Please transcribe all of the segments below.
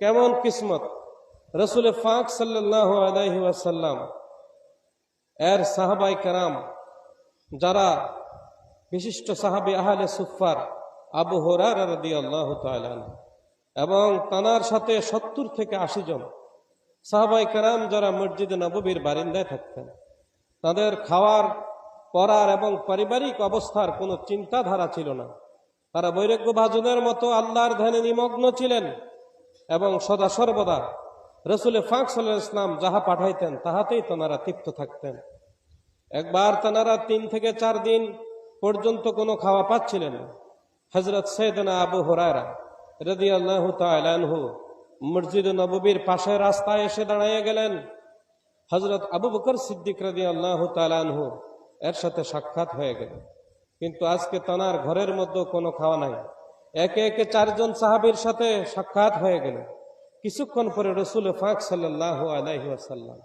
কেমন কিসমত? রসুল ফাঁক সাল্লাহ আলাইহি এর সাহাবাই কারাম, যারা বিশিষ্ট সাহাবি আহলে সুফার আবু হরার আল্লাহ এবং তানার সাথে সত্তর থেকে আশি জন সাহাবাই কারাম যারা মসজিদে নববীর বারিন্দায় থাকতেন, তাদের খাওয়ার, পড়ার এবং পারিবারিক অবস্থার কোনো চিন্তাধারা ছিল না। তারা বৈরাগ্য ভাজনের মতো আল্লাহর ধ্যানে নিমগ্ন ছিলেন। এবং সদা সর্বদা রসুলে ফাঁক সাল্লাহ ইসলাম যাহা পাঠাইতেন, তাহাতেই তানারা তৃপ্ত থাকতেন। একবার তানারা তিন থেকে চার দিন পর্যন্ত কোনো খাওয়া পাচ্ছিলেন হজরত সৈদনা আবু হরারা রদি মসজিদ নববীর পাশে রাস্তায় এসে দাঁড়িয়ে গেলেন। হজরত আবু বকর সিদ্দিক রদি আল্লাহ তালহু এর সাথে সাক্ষাৎ হয়ে গেল কিন্তু আজকে তানার ঘরের মধ্যে কোনো খাওয়া নাই। একে একে চারজন সাহাবির সাথে সাক্ষাৎ হয়ে গেল। কিছুক্ষণ পরে রসুল ফাঁক সাল্লাহ আলাইহি আসাল্লাম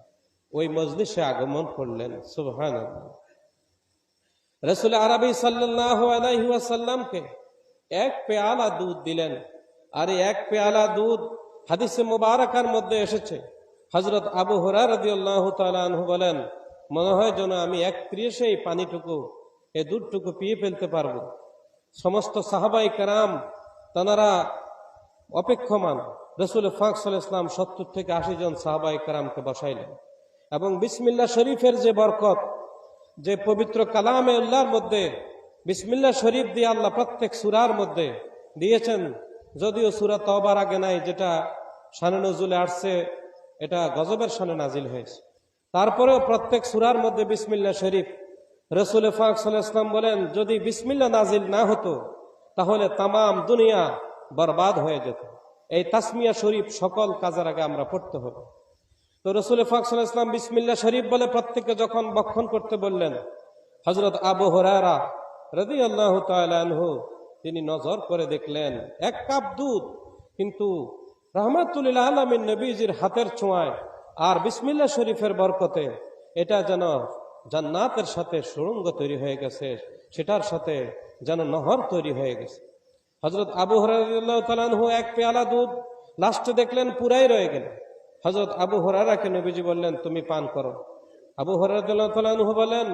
ওই মজলিসে আগমন করলেন। সুবহান রসুল আরবি সাল্লাহ আলাইহি আসাল্লামকে এক পেয়ালা দুধ দিলেন। আর এক পেয়ালা দুধ হাদিসে মুবারকার মধ্যে এসেছে। হজরত আবু হরা রদি আল্লাহ তালু বলেন, মনে হয় যেন আমি এক ত্রিশে এই পানিটুকু এই দুধটুকু পিয়ে ফেলতে পারব। সমস্ত সাহাবাই কারাম তানারা অপেক্ষমান। রসুল ফাঁক সাল ইসলাম সত্তর থেকে আশি জন সাহাবাই কারামকে বসাইলেন। এবং বিসমিল্লা শরীফের যে বরকত, যে পবিত্র কালামে উল্লাহর মধ্যে বিসমিল্লা শরীফ দিয়ে আল্লাহ প্রত্যেক সুরার মধ্যে দিয়েছেন, যদিও সুরা তবার আগে নাই, যেটা শানে নজুলে আসছে, এটা গজবের শানে নাজিল হয়েছে। তারপরেও প্রত্যেক সুরার মধ্যে বিসমিল্লা শরীফ রসুল ফাক সাল্লাম বলেন, যদি বিসমিল্লা নাজিল না হতো, তাহলে তামাম দুনিয়া বরবাদ হয়ে যেত। এই তাসমিয়া শরীফ সকল কাজের আগে আমরা পড়তে হবে। তো রসুল ফাক সাল্লাম বিসমিল্লা শরীফ বলে প্রত্যেককে যখন বক্ষণ করতে বললেন হজরত আবু হরারা রদি আল্লাহ তালহু তিনি নজর করে দেখলেন, এক কাপ দুধ, কিন্তু রহমাতুল্লাহ আলমিন নবীজির হাতের ছোঁয়ায় আর বিসমিল্লা শরীফের বরকতে, এটা যেন জান্নাতের সাথে সুড়ঙ্গ তৈরি হয়ে গেছে, সেটার সাথে যেন নহর তৈরি হয়ে গেছে। হজরত আবু হরাহু এক পেয়ালা দুধ লাস্টে দেখলেন পুরাই রয়ে গেল। হজরত আবু হরারাকে নবীজি বললেন, তুমি পান করো। আবু হরাহু বলেন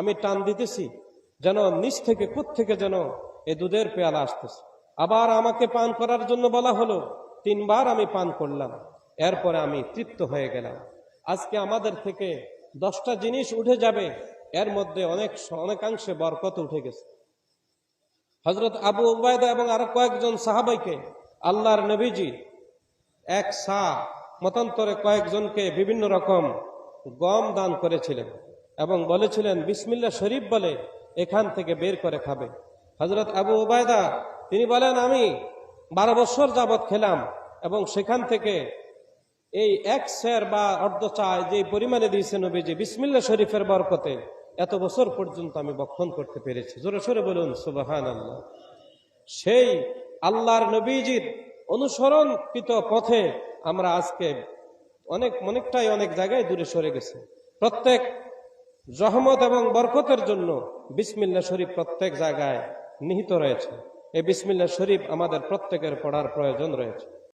আমি টান দিতেছি, যেন নিচ থেকে কুত থেকে যেন এ দুধের পেয়ালা আসতেছে। আবার আমাকে পান করার জন্য বলা হলো, তিনবার আমি পান করলাম, এরপরে আমি তৃপ্ত হয়ে গেলাম। আজকে আমাদের থেকে দশটা জিনিস উঠে যাবে, এর মধ্যে অনেক অনেকাংশে বরকত উঠে গেছে। হজরত আবু উবায়দা এবং আরও কয়েকজন সাহাবাইকে, আল্লাহর নবীজি এক সা মতান্তরে কয়েকজনকে বিভিন্ন রকম গম দান করেছিলেন এবং বলেছিলেন বিসমিল্লা শরীফ বলে এখান থেকে বের করে খাবে। হজরত আবু উবায়দা, তিনি বলেন, আমি বারো বছর যাবৎ খেলাম এবং সেখান থেকে এই এক শের বা অর্ধ চায় যে পরিমাণে দিয়েছে নবীজি বিসমিল্লা শরীফের বরকতে, এত বছর পর্যন্ত আমি বক্ষণ করতে পেরেছি। জোরে সরে বলুন সুবাহান আল্লাহ সেই আল্লাহর নবীজির অনুসরণকৃত পথে আমরা আজকে অনেক, অনেকটাই অনেক জায়গায় দূরে সরে গেছে। প্রত্যেক রহমত এবং বরকতের জন্য বিসমিল্লা শরীফ প্রত্যেক জায়গায় নিহিত রয়েছে। এই বিসমিল্লা শরীফ আমাদের প্রত্যেকের পড়ার প্রয়োজন রয়েছে।